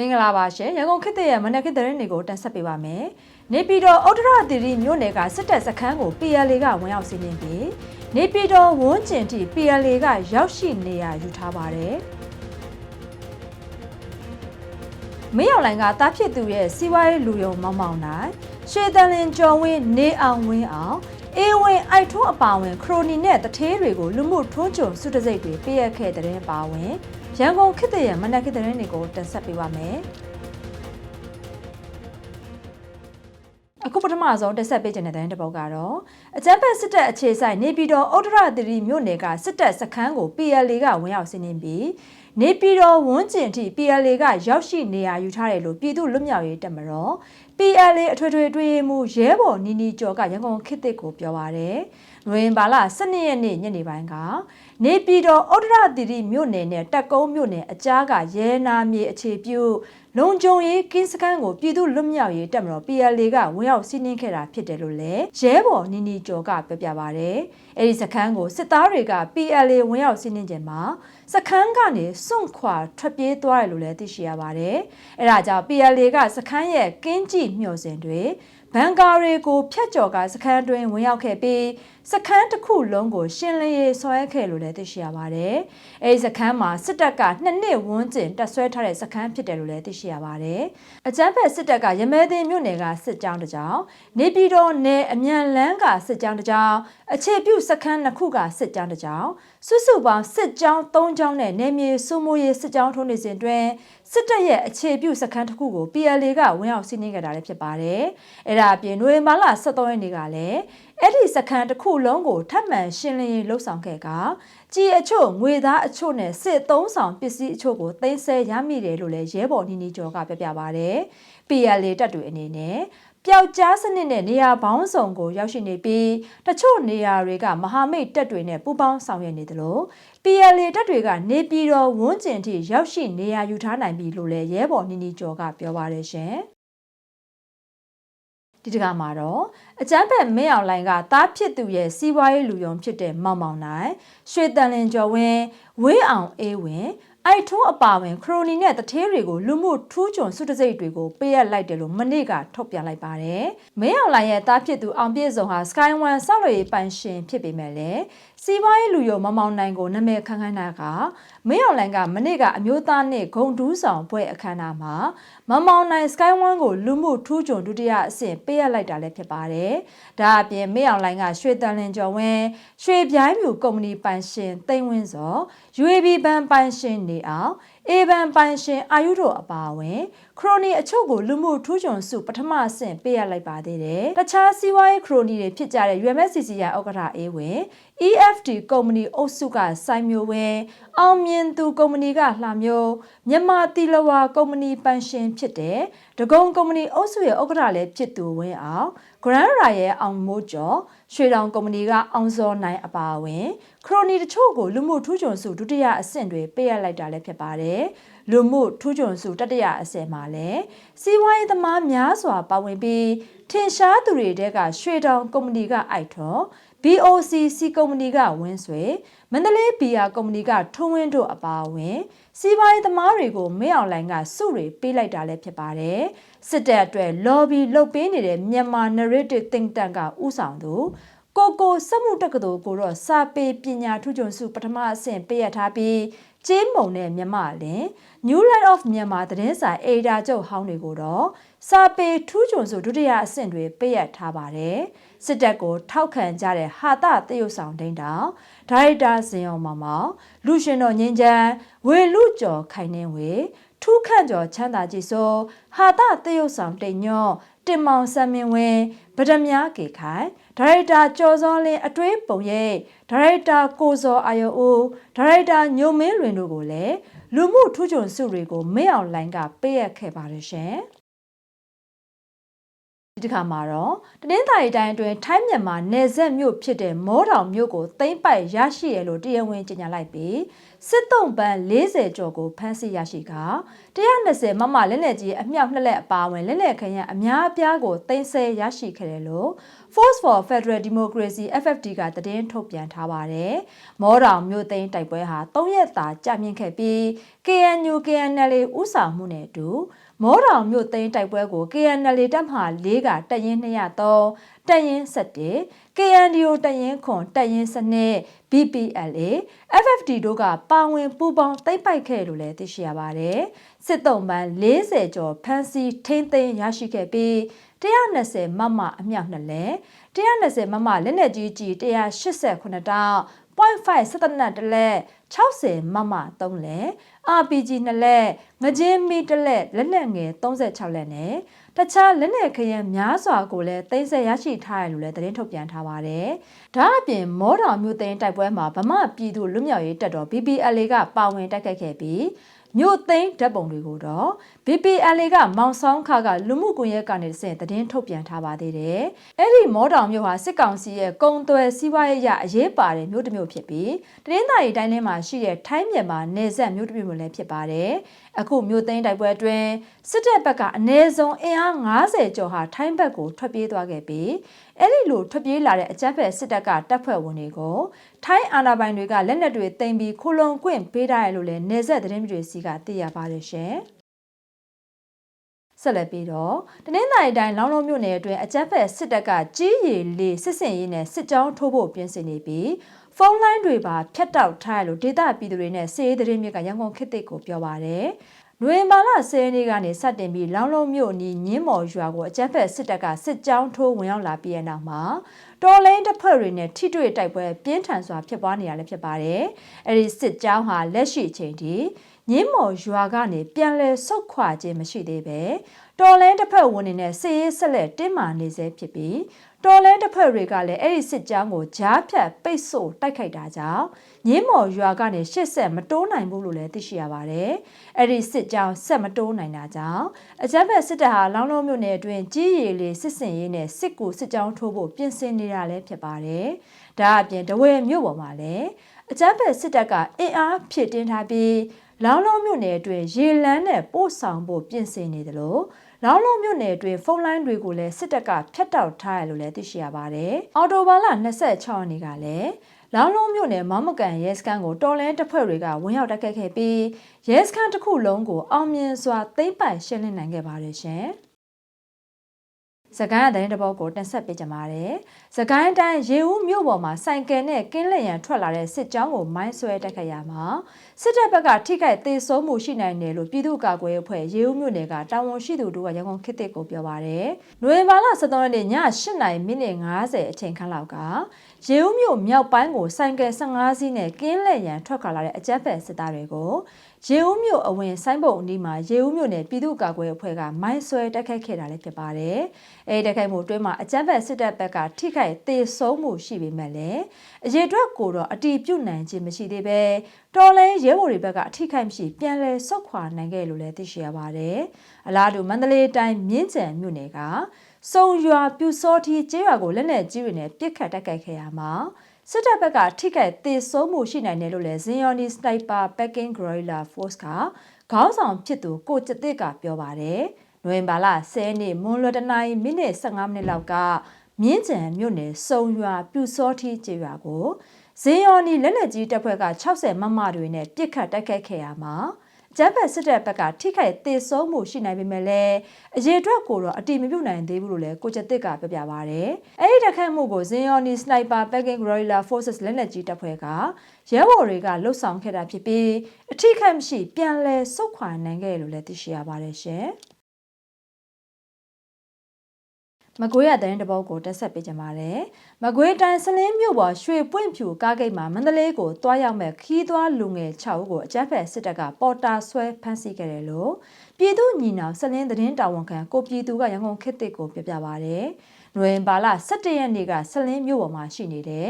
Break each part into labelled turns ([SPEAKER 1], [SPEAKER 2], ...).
[SPEAKER 1] မင်္ဂလာပါရှင်ရန်ကုန်ခေတ်သစ်ရဲ့မနက်ခေတ်သတင်းတွေကိုတင်ဆက်ပေးပါမယ်။နေပြည်တော်ဩဒရသီရိမြို့နယ်ကစစ်တပ်စခန်းကို PLA ကဝင်ရောက်စီးနင်းပြီးနေပြည်တော်ဝန်းကျင်ထိ PLA ကရောက်ရှိနေရယူထားပါတယ်။မင်းအောင်လိုင်ကတားဖြစ်သူရဲ့စီးပွားရေးလူယုံမောင်မောင်နိုင်ရွှေတန်လင်ကျော်ဝင်းနေအောင်ဝင်းအောင်အေးဝင်းအိုက်ထွန်းအပါဝင်ခရိုနီနဲ့တထေးတွေကိုလူမှုထွန်းကြုံစုတစိတ်တွေပြည့်ရခဲ့တဲ့ပါဝင် ရန်ကုန်ခေတ်သစ်ရဲ့မနက်ခေတ်သတင်းတွေကိုတင်ဆက်ပေးပါမယ်။အခုပထမဆုံးတက်ဆက်ပေးခြင်းတဲ့တဲ့တစ်ပုဒ်ကတော့အကြမ်းဖက်စစ်တပ်အခြေဆိုင်နေပြည်တော်ဩဒရသီရိမြို့နယ်ကစစ်တပ်စခန်းကို PLA ကဝင်ရောက်စီးနင်းပြီးနေပြည်တော်ဝန်းကျင်ထိ PLA ကရောက်ရှိနေရာယူထားတယ်လို့ပြည်သူ့လွတ်မြောက်ရေးတပ်မတော် PLA အထွေထွေအတွင်းမှုရဲဘော်နီနီကျော်ကရန်ကုန်ခေတ်သစ်ကိုပြောပါရယ် နွေဘာလ12ရက်နေ့ညနေပိုင်းကနေပြည်တော်ဩဒရသီရိမြို့နယ်နဲ့တက်ကုန်းမြို့နယ်အကြားကရဲနာမြေအခြေပြုလုံခြုံရေးကင်းစခန်းကိုပြည်သူ့လွတ်မြောက်ရေးတပ်မတော် PLA ကဝင်ရောက်စီးနင်းခဲ့တာဖြစ်တယ်လို့လည်းရဲဘော်နီနီကျော်ကပြောပြပါရယ်အဲဒီစခန်းကိုစစ်သားတွေက PLA ဝင်ရောက်စီးနင်းခြင်းမှာစခန်းကနေစွန့်ခွာထွက်ပြေးသွားတယ်လို့လည်းသိရှိရပါတယ်အဲဒါကြောင့် PLA ကစခန်းရဲ့ကင်းကြည့်မျှော်စင်တွေဘန်ကာတွေကိုဖျက်ကျော်ကစခန်းတွင်ဝင်ရောက်ခဲ့ပြီးစခန်းတစ်ခုလုံးကို ရှင်းလင်းရေးဆွဲခဲ့လို့လည်းသိရှိရပါတယ်။အဲဒီစခန်းမှာစစ်တပ်ကနှစ်နှစ်ဝန်းကျင်တပ်ဆွဲထားတဲ့စခန်းဖြစ်တယ်လို့လည်းသိရှိရပါတယ်။အကြမ်းဖက်စစ်တပ်ကရမဲသိမ်းမြို့နယ်ကစစ်ကြောင်းတစ်ကြောင်းနေပြည်တော်နယ်အမြန်လန်းကစစ်ကြောင်းတစ်ကြောင်းအခြေပြုစခန်းနှစ်ခုကစစ်ကြောင်းတစ်ကြောင်းစုစုပေါင်းစစ်ကြောင်း၃ကြောင်းနဲ့နေမြေစုမိုးရေးစစ်ကြောင်းထုံးနေစဉ်တွင်စစ်တပ်ရဲ့အခြေပြုစခန်းတစ်ခုကို PLA ကဝင်ရောက်စီးနင်းခဲ့တာလည်းဖြစ်ပါတယ်။အဲဒါအပြင်နိုဝင်ဘာလ23ရက်နေ့ကလည်း အဲ့ဒီစခန်းတစ်ခုလုံးကိုထပ်မံရှင်းလင်းရေးလှုပ်ဆောင်ခဲ့ကကြီးအချို့ငွေသားအချို့နဲ့စစ်သုံးဆောင်ပစ္စည်းအချို့ကိုသိမ်းဆည်းရမိတယ်လို့လည်းရဲဘော်နီနီကျော်ကပြပြပါဗျ။ PLA တပ်တွေအနေနဲ့ပျောက်ကြားစနစ်နဲ့နေရာပေါင်းစုံကိုရောက်ရှိနေပြီးတချို့နေရာတွေကမဟာမိတ်တပ်တွေနဲ့ပူးပေါင်းဆောင်ရွက်နေတယ်လို့ PLA တပ်တွေကနေပြည်တော်ဝန်းကျင်ထိရောက်ရှိနေရာယူထားနိုင်ပြီလို့လည်းရဲဘော်နီနီကျော်ကပြောပါတယ်ရှင်။ ဒီတကမှာတော့အကျန်းဖက်မင်းအောင်လိုင်ကတားဖြစ်သူရဲ့စီးပွားရေးလူယုံဖြစ်တဲ့မောင်မောင်နိုင်ရွှေတန်လင်ကျော်ဝင်းဝေးအောင်အေးဝင်အိုက်ထုံးအပါဝင်ခရိုနီနဲ့တထေးတွေကိုလူမှုထူးချွန်စုတစိတ်တွေကိုပေးရလိုက်တယ်လို့မနေ့ကထုတ်ပြန်လိုက်ပါတယ်။မင်းအောင်လိုင်ရဲ့တားဖြစ်သူအောင်ပြည့်စုံဟာ Sky One ဆောက်လုပ်ရေးပိုင်ရှင်ဖြစ်ပေမဲ့လည်းစီးပွားရေးလူယုံမမောင်နိုင်ကိုနာမည်ခန်းခန်းနာကမင်းအောင်လိုင်ကမနေ့ကအမျိုးသားနဲ့ဂုံတူးဆောင်ဘွဲ့အခမ်းအနားမှာမမောင်နိုင် Sky One ကိုလူမှုထူးချွန်ဒုတိယအဆင့်ပေးရလိုက်တာလည်းဖြစ်ပါတယ်။ဒါအပြင်မင်းအောင်လိုင်ကရွှေတန်လင်ကျော်ဝင်းရွှေပြိုင်းမြူကုမ္ပဏီပိုင်ရှင်သိန်းဝင်းစော UAB ဘဏ်ပိုင်ရှင်နေအောင် အေဘန်ပိုင်ရှင်အာယုတို့အပါအဝင်ခရိုနီအချို့ကိုလူမှုထူးချွန်စုပထမအဆင့်ပေးရလိုက်ပါသေးတယ်။တခြားစီးပွားရေးခရိုနီတွေဖြစ်ကြတဲ့ UMSCC ရဥက္ကဋ္ဌအေးဝင် EFD ကုမ္ပဏီအုပ်စုကစိုင်းမျိုးဝင်းအောင်မြင်သူကုမ္ပဏီကလှမျိုးမြန်မာတီလဝါကုမ္ပဏီပိုင်ရှင်ဖြစ်တဲ့ဒဂုံကုမ္ပဏီအုပ်စုရဲ့ဥက္ကဋ္ဌလည်းဖြစ်သူဝင်းအောင် Grand Ra ရဲ့အောင်မိုးကျော်ရွှေတောင်ကုမ္ပဏီကအောင်စောနိုင်အပါအဝင် ခရိုနီတချို့ကိုလူမှုထူးချွန်စုဒုတိယအဆင့်တွေပေးရလိုက်တာလည်းဖြစ်ပါတယ်။လူမှုထူးချွန်စုတတိယအဆင့်မှာလည်းစီးပွားရေးသမားများစွာပါဝင်ပြီးထင်ရှားသူတွေတဲကရွှေတောင်ကုမ္ပဏီကအိုက်ထော် BOCC ကုမ္ပဏီကဝင်းဆွေမန္တလေးဘီယာကုမ္ပဏီကထုံးဝင်းတို့အပါအဝင်စီးပွားရေးသမားတွေကိုမင်းအောင်လိုင်ကစုတွေပေးလိုက်တာလည်းဖြစ်ပါတယ်စစ်တပ်အတွက် lobby လုပ်ပေးနေတဲ့မြန်မာ narrative think tank ကဥဆောင်သူကိုကိုစက်မှုတက္ကသိုလ်ကိုတော့စာပေပညာထုချွန်စုပထမအဆင့်ပေးရထားပြီးကျေးမုံနဲ့မြမလင် New Light of Myanmar သတင်းစာအေဒါချုပ်ဟောင်းတွေကိုတော့စာပေထူးချွန်စုဒုတိယအဆင့်တွေပေးရထားပါတယ် စစ်တပ်ကိုထောက်ခံကြတဲ့ဟာတတရုတ်ဆောင်ဒိန်းတောင်ဒါရိုက်တာဇင်အောင်မောင်မောင်လူရှင်တော်ငင်းချမ်းဝေလူကျော်ခိုင်နှင်းဝေထူးခန့်ကျော်ချမ်းသာကြည်စိုးဟာတတရုတ်ဆောင်တိန်ညော့တင်မောင်ဆမ်မင်ဝင်းဗဒမြားကေခိုင်ဒါရိုက်တာကျော်စောလင်းအတွေးပုံရိပ်ဒါရိုက်တာကိုစောအာယိုဦးဒါရိုက်တာညိုမင်းလွင်တို့ကိုလည်းလူမှုထူးချွန်စုတွေကိုမင်းအောင်လိုင်းကပေးအပ်ခဲ့ပါတယ်ရှင် ဒီတစ်ခါမှာတော့တနင်္သာရီတိုင်းအတွင်းထိုင်းမြန်မာနယ်စပ်မြို့ဖြစ်တဲ့မောတောင်မြို့ကိုသိမ်းပိုက်ရရှိရလို့တရားဝင်ကြေညာလိုက်ပြီးစစ်တုံးပန်း40ကျော်ကိုဖမ်းဆီးရရှိက120မမလက်လက်ကြီးအမြောက်နှစ်လက်အပါအဝင်လက်လက်ခရံအများအပြားကိုသိမ်းဆည်းရရှိခဲ့တယ်လို့ Force for Federal Democracy FFD ကသတင်းထုတ်ပြန်ထားပါတယ်။မောတောင်မြို့သိမ်းတိုက်ပွဲဟာ၃ရက်သာကြာမြင့်ခဲ့ပြီး KNU KNL ဥဆောင်မှုနဲ့အတူ မောတောင်မြို့သိမ်းတိုက်ပွဲကို KNL တပ်မဟာ၄ကတပ်ရင်း203တပ်ရင်း7 KNDO တပ်ရင်းခွန်တပ်ရင်းစနစ် BPLA FFD တို့ကပါဝင်ပူးပေါင်းသိမ်းပိုက်ခဲ့လို့လည်းသိရှိရပါတယ်။စစ်တုံးပန်း40ကျော်ဖမ်းဆီးထိန်းသိမ်းရရှိခဲ့ပြီး120မမအမြောက်နှစ်လဲ120မမလက်နက်ကြီးကြီး188တောင် 0.5စက်တနတ်တလက်60မမ3လဲ RPG 2လက်ငကြင်းမီ1လက်လက်နက်ငယ်36လက်နဲ့တခြားလက်နက်ခရမ်းများစွာကိုလည်းသိမ်းဆည်းရရှိထားတယ်လို့လည်းသတင်းထုတ်ပြန်ထားပါတယ်။ဒါအပြင်မောတော်မြို့သိမ်းတိုက်ပွဲမှာဗမာပြည်သူလွတ်မြောက်ရေးတပ်တော် BPLA ကပါဝင်တိုက်ခိုက်ခဲ့ပြီး မြို့သိမ်းဓာတ်ပုံတွေကိုတော့ BPLA ကမောင်ဆောင်ခါကလူမှုကွန်ရက်ကနေစင်သတင်းထုတ်ပြန်ထားပါသေးတယ်။အဲ့ဒီမောတောင်မြို့ဟာစစ်ကောင်စီရဲ့ကုံသွဲစီးပွားရေးရအရေးပါတဲ့မြို့တစ်မြို့ဖြစ်ပြီးတရင်းသားရီတိုင်းထဲမှာရှိတဲ့ထိုင်းမြန်မာနယ်စပ်မြို့တစ်မြို့လည်းဖြစ်ပါတယ်။ အခုမြို့သိမ်းတိုက်ပွဲအတွင်းစစ်တပ်ဘက်ကအနည်းဆုံးအင်အား90ကျော်ဟာထိုင်းဘက်ကိုထွက်ပြေးသွားခဲ့ပြီးအဲ့ဒီလိုထွက်ပြေးလာတဲ့အကြမ်းဖက်စစ်တပ်ကတပ်ဖွဲ့ဝင်တွေကိုထိုင်းအာဏာပိုင်တွေကလက်နက်တွေတင်ပြီးခိုလုံခွင့်ပေးထားရလို့လည်းနေဆက်သတင်းတွေစီကသိရပါတယ်ရှင်ဆက်လက်ပြီးတော့တနင်္သာရီတိုင်းလောင်းလုံးမြို့နယ်အတွင်းအကြမ်းဖက်စစ်တပ်ကကြီးရည်လေးစစ်စင်ရေးနဲ့စစ်ကြောင်းထိုးဖို့ပြင်ဆင်နေပြီး ဖုန်းလိုင်းတွေပါဖြတ်တောက်ထားရလို့ဒေတာပြည်သူတွေနဲ့စစ်ရေးသတင်းမြစ်ကရန်ကုန်ခေတ်သစ်ကိုပြောပါရယ်နွေမာလ10ရက်နေ့ကနေစတင်ပြီးလောင်းလုံးမြို့နီးညင်းမော်ရွာကိုအကြမ်းဖက်စစ်တပ်ကစစ်ကြောင်းထိုးဝင်ရောက်လာပြီးတဲ့နောက်မှာတော်လိုင်းတစ်ဖက်တွေနဲ့ထိတွေ့တိုက်ပွဲပြင်းထန်စွာဖြစ်ပွားနေရလည်းဖြစ်ပါတယ်။အဲဒီစစ်ကြောင်းဟာလက်ရှိအချိန်ထိညင်းမော်ရွာကနေပြန်လည်ဆုတ်ခွာခြင်းမရှိသေးပဲတော်လိုင်းတစ်ဖက်ဝင်နေတဲ့စစ်ရေးဆက်လက်တင်းမာနေဆဲဖြစ်ပြီး တော်လဲတစ်ဖက်တွေကလည်းအဲ့ဒီစစ်ကြောင်းကိုကြားဖြတ်ပိတ်ဆို့တိုက်ခိုက်တာကြောင့်ညင်းမော်ရွာကနေရှစ်ဆက်မတိုးနိုင်ဘူးလို့လည်းသိရှိရပါတယ်။အဲ့ဒီစစ်ကြောင်းဆက်မတိုးနိုင်တာကြောင့်အကြမ်းဖက်စစ်တပ်ဟာလောင်းလုံးမြို့နယ်အတွင်းကြီးရည်လေးစစ်စင်ရေးနဲ့စစ်ကူစစ်ကြောင်းထိုးဖို့ပြင်ဆင်နေတာလည်းဖြစ်ပါတယ်။ဒါအပြင်တဝဲမြို့ပေါ်မှာလည်းအကြမ်းဖက်စစ်တပ်ကအင်အားဖြစ်တင်းထားပြီးလောင်းလုံးမြို့နယ်အတွင်းရေလန်းနဲ့ပို့ဆောင်ဖို့ပြင်ဆင်နေတယ်လို့ လောင်းလုံးမြို့နယ်အတွင်းဖုန်းလိုင်းတွေကိုလည်းစစ်တပ်ကဖျက်တောက်ထားရလို့လည်းသိရှိရပါတယ်။အော်တိုဘာလ26ရက်နေ့ကလည်းလောင်းလုံးမြို့နယ်မောင်မကန်ရဲစခန်းကိုတော်လန်တပ်ဖွဲ့တွေကဝင်ရောက်တိုက်ခတ်ခဲ့ပြီးရဲစခန်းတစ်ခုလုံးကိုအောင်မြင်စွာသိမ်းပိုက်ရှင်းလင်းနိုင်ခဲ့ပါတယ်ရှင်။ စကိုင်းအတိုင်းတဘောကိုတင်ဆက်ပေးကြပါမယ်။စကိုင်းတိုင်းရေဦးမြို့ပေါ်မှာစိုင်ကယ်နဲ့ကင်းလက်ရန်ထွက်လာတဲ့စစ်ကြောင်းကိုမိုင်းဆွဲတိုက်ခတ်ရမှာစစ်တပ်ဘက်ကထိခိုက်သေးဆုံးမှုရှိနိုင်တယ်လို့ပြည်သူ့ကာကွယ်ရေးအဖွဲ့ရေဦးမြို့နယ်ကတာဝန်ရှိသူတို့ကရန်ကုန်ခေတ်တစ်ကိုပြောပါရယ်။နိုဝင်ဘာလ23ရက်နေ့ည8:50မိနစ်50အချိန်ခန့်လောက်ကရေဦးမြို့မြောက်ပိုင်းကိုစိုင်ကယ်15စီးနဲ့ကင်းလက်ရန်ထွက်ခါလာတဲ့အကြမ်းဖက်စစ်သားတွေကို ရေဦးမြို့အဝင်ဆိုင်းဘုံအနီးမှာရေဦးမြို့နယ်ပြည်သူ့ကာကွယ်အဖွဲ့ကမိုင်းဆွဲတိုက်ခိုက်ခဲ့တာလည်းဖြစ်ပါတယ်။အဲဒီတိုက်ခိုက်မှုအတွင်းမှာအကြမ်းဖက်စစ်တပ်ဘက်ကထိခိုက်သေဆုံးမှုရှိပေမဲ့လည်းအရေးအတွက်ကိုတော့အတီးပြုတ်နိုင်ခြင်းမရှိသေးပဲတော်လဲရဲဘော်တွေဘက်ကအထိခိုက်မရှိပြန်လဲဆုတ်ခွာနိုင်ခဲ့လို့လည်းသိရှိရပါတယ်။အလားတူမန္တလေးတိုင်းမြင်းကြံမြို့နယ်ကစုံရွာပြူစောထီကျေးရွာကိုလက်နက်ကြီးတွေနဲ့ပစ်ခတ်တိုက်ခိုက်ခဲ့ရမှာ စစ်တပ်ဘက်ကထိခိုက်သေဆုံးမှုရှိနိုင်တယ်လို့လည်း Zioni Sniper Packing Guerrilla Force ကခေါင်းဆောင်ဖြစ်သူကိုကျတစ်ကပြောပါတယ်။နိုဝင်ဘာလ10ရက်နေ့မွန်လွယ်တနိုင်မိနစ်15မိနစ်လောက်ကမြင်းကြံမြို့နယ်စုံရွာပြူစောထီကျေးရွာကိုဇေယျော်နီလက်နက်ကြီးတပ်ဖွဲ့က60မမတွေနဲ့ပစ်ခတ်တိုက်ခိုက်ခဲ့ရမှာ ကျန်းဖက်စစ်တပ်ဘက်ကထိခိုက်သေဆုံးမှုရှိနိုင်ပေမဲ့လည်းအရေးအတွက်ကိုတော့အတိမပြုတ်နိုင်သေးဘူးလို့လည်းကိုကျတစ်ကပြောပြပါဗျ။အဲဒီတက်ခတ်မှုကိုဇင်ယော်နီစနိုက်ပါပက်ကင်ဂရိုလာဖော့ဆစ်လက်နက်ကြီးတပ်ဖွဲ့ကရဲဘော်တွေကလှုပ်ဆောင်ခဲ့တာဖြစ်ပြီးအထိခိုက်မရှိပြန်လည်ဆုတ်ခွာနိုင်ခဲ့လို့လည်းသိရှိရပါတယ်ရှင်။ မကွေးရတဲ့တပုတ်ကိုတက်ဆက်ပေးကြပါမယ်။မကွေးတိုင်းစလင်းမြို့ပေါ်ရွှေပွင့်ဖြူကားဂိတ်မှာမန္တလေးကိုတွားရောက်မဲ့ခီးသွွားလူငယ်6ဦးကိုအကြမ်းဖက်စစ်တပ်ကပေါ်တာဆွဲဖမ်းဆီးခဲ့တယ်လို့ပြည်သူညီနောင်စလင်းသတင်းတာဝန်ခံကိုပြည်သူကရန်ကုန်ခေတ်တစ်ကိုပြပြပါဗျ။နွေဘာလ17ရက်နေ့ကစလင်းမြို့ပေါ်မှာရှိနေတဲ့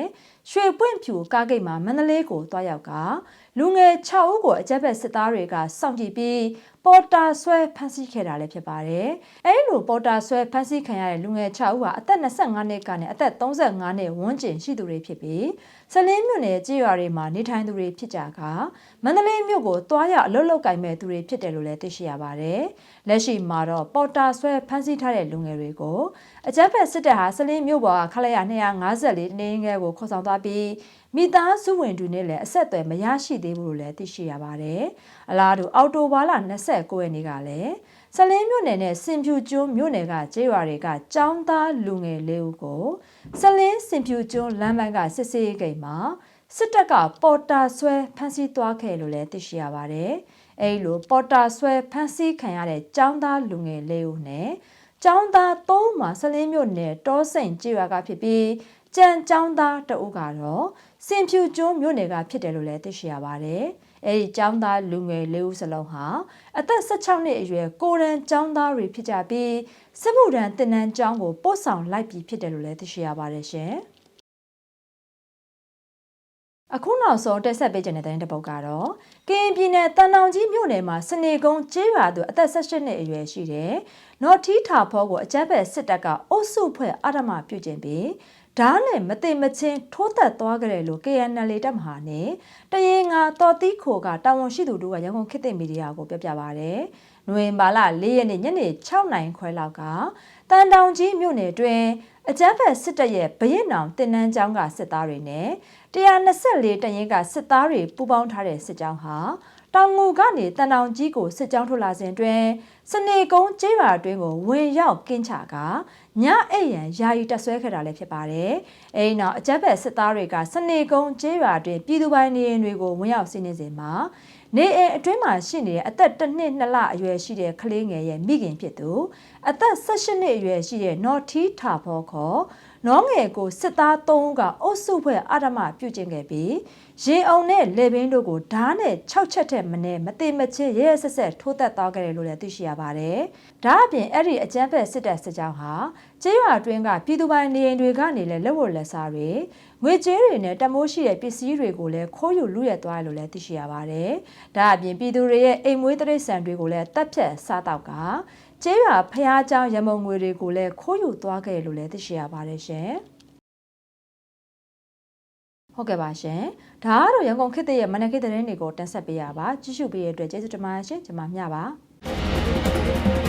[SPEAKER 1] ရွှေပွင့်ဖြူကားဂိတ်မှာမန္တလေးကိုတွားရောက်က လူငယ်6ဦးကိုအကြက်ဘက်စစ်သားတွေကစောင့်ကြည့်ပြီးပေါ်တာဆွဲဖမ်းဆီးခဲ့တာလည်းဖြစ်ပါတယ်။အဲဒီလိုပေါ်တာဆွဲဖမ်းဆီးခံရတဲ့လူငယ်6ဦးဟာအသက်25နှစ်ကနေအသက်35နှစ်ဝန်းကျင်ရှိသူတွေဖြစ်ပြီးစလင်းမြို့နယ်ကြေးရွာတွေမှာနေထိုင်သူတွေဖြစ်ကြကမန္တလေးမြို့ကိုတွားရအလုပ်လုပ်ကင်မဲ့သူတွေဖြစ်တယ်လို့လည်းသိရှိရပါတယ်။လက်ရှိမှာတော့ပေါ်တာဆွဲဖမ်းဆီးထားတဲ့လူငယ်တွေကိုအကြက်ဘက်စစ်တပ်ဟာစလင်းမြို့ပေါ်ကခလိုက်ရ254နေငယ်ကိုခေါ်ဆောင်သွားပြီး မိသားစုဝင်တွေနဲ့လည်းအဆက်အသွယ်မရရှိသေးဘူးလို့လည်းသိရှိရပါတယ်။အလားတူအော်တိုဘာလ29ရက်နေ့ကလည်းဆလင်းမြို့နယ်နဲ့စင်ဖြူကျွန်းမြို့နယ်ကကျေးရွာတွေကចောင်းသားလူငယ်လေးဦးကိုဆလင်းစင်ဖြူကျွန်းလမ်းပိုင်းကစစ်စေးဂိတ်မှာစစ်တပ်ကပေါ်တာဆွဲဖမ်းဆီးသွားခဲ့လို့လည်းသိရှိရပါတယ်။အဲဒီလိုပေါ်တာဆွဲဖမ်းဆီးခံရတဲ့ចောင်းသားလူငယ်လေးဦးနဲ့ចောင်းသား၃မှာဆလင်းမြို့နယ်တောစိန်ကျေးရွာကဖြစ်ပြီးကြံចောင်းသားတအုပ်ကတော့ စင်ဖြူကျွန်းမြို့နယ်ကဖြစ်တယ်လို့လည်းသိရှိရပါတယ်။အဲဒီចောင်းသားလူငယ်လေးဦးစလုံးဟာအသက်16နှစ်အရွယ်ကိုရန်ចောင်းသားတွေဖြစ်ကြပြီးစစ်မှုထမ်းတင်နန်းကျောင်းကိုပို့ဆောင်လိုက်ပြီးဖြစ်တယ်လို့လည်းသိရှိရပါတယ်ရှင်။ အခုနောက်ဆုံးတက်ဆက်ပေးခြင်းတဲ့တဲ့ပုတ်ကတော့ကရင်ပြည်နယ်တန်တောင်ကြီးမြို့နယ်မှာစနေကုန်းကျေးရွာသူအသက်18နှစ်အရွယ်ရှိတဲ့နော်ထီးထာဖောကိုအကြမ်းဖက်စစ်တပ်ကအုပ်စုဖွဲ့အဓမ္မပြုကျင့်ပြီးဓာတ်နဲ့မသိမချင်းထိုးသက်သွားကြတယ်လို့ KNL တပ်မဟာနဲ့တရင်ငါတော်တီးခိုကတာဝန်ရှိသူတို့ကရန်ကုန်ခေတ်သစ်မီဒီယာကိုပြောပြပါဗျ။နိုဝင်ဘာလ၄ရက်နေ့ညနေ6နာရီခွဲလောက်ကတန်တောင်ကြီးမြို့နယ်တွင် အကြမ်းဖက်စစ်တပ်ရဲ့ဗရင်နောင်တင်နန်းကျောင်းကစစ်သားတွေနဲ့124တရင်ကစစ်သားတွေပူးပေါင်းထားတဲ့စစ်ကြောင်းဟာတောင်ငူကနေတန်တောင်ကြီးကိုစစ်ကြောင်းထုတ်လာစဉ်တွင်စနေကုန်းကျေးရွာအတွင်းကိုဝင်ရောက်ကင်းချကညအိပ်ရန်ယာယီတက်ဆွဲခဲ့တာလည်းဖြစ်ပါတယ်။အဲဒီနောက်အကြက်ဘက်စစ်သားတွေကစနေကုန်းကျေးရွာအတွင်းပြည်သူပိုင်နေအိမ်တွေကိုဝင်ရောက်စီးနင်းစဉ်မှာ နေအိမ်အတွင်းမှာရှိနေတဲ့အသက်တစ်နှစ်နှစ်လအရွယ်ရှိတဲ့ကလေးငယ်ရဲ့မိခင်ဖြစ်သူအသက်18နှစ်အရွယ်ရှိတဲ့နော်ထီထာဖောခေါ်နောငယ်ကိုစစ်သား၃ဦးကအုပ်စုဖွဲ့အဓမ္မပြုကျင့်ခဲ့ပြီးရေအောင်နဲ့လေဘင်းတို့ကိုဓားနဲ့၆ချက်ထက်မနည်းမတိမချင်းရဲရဲဆက်ဆက်ထိုးသက်သွားခဲ့တယ်လို့လည်းသိရှိရပါတယ်။ဒါအပြင်အဲ့ဒီအကြမ်းဖက်စစ်တပ်စစ်ကြောင်းဟာကျေးရွာအတွင်းကပြည်သူပိုင်နေအိမ်တွေကနေလည်းလက်ဝတ်လက်စားတွေ ငွေကြေးတွေနဲ့တမိုးရှိတဲ့ပစ္စည်းတွေကိုလည်းခိုးယူလူရက်သွားတယ်လို့လည်းသိရှိရပါတယ်။ဒါအပြင်ပြည်သူတွေရဲ့အိမ်မွေးတရိษံတွေကိုလည်းတပ်ဖြတ်စားတော့ကကျေးရွာဖျားเจ้าရမုံငွေတွေကိုလည်းခိုးယူသွားခဲ့လို့လည်းသိရှိရပါတယ်ရှင်။ဟုတ်ကဲ့ပါရှင်။ဒါကတော့ရန်ကုန်ခေတ်သစ်ရဲ့မနက်ခေတ်သတင်းတွေကိုတင်ဆက်ပေးရပါ။ကြည့်ရှုပေးရတဲ့အတွက်ကျေးဇူးတင်ပါတယ်ရှင်။ကျွန်မမျှပါ။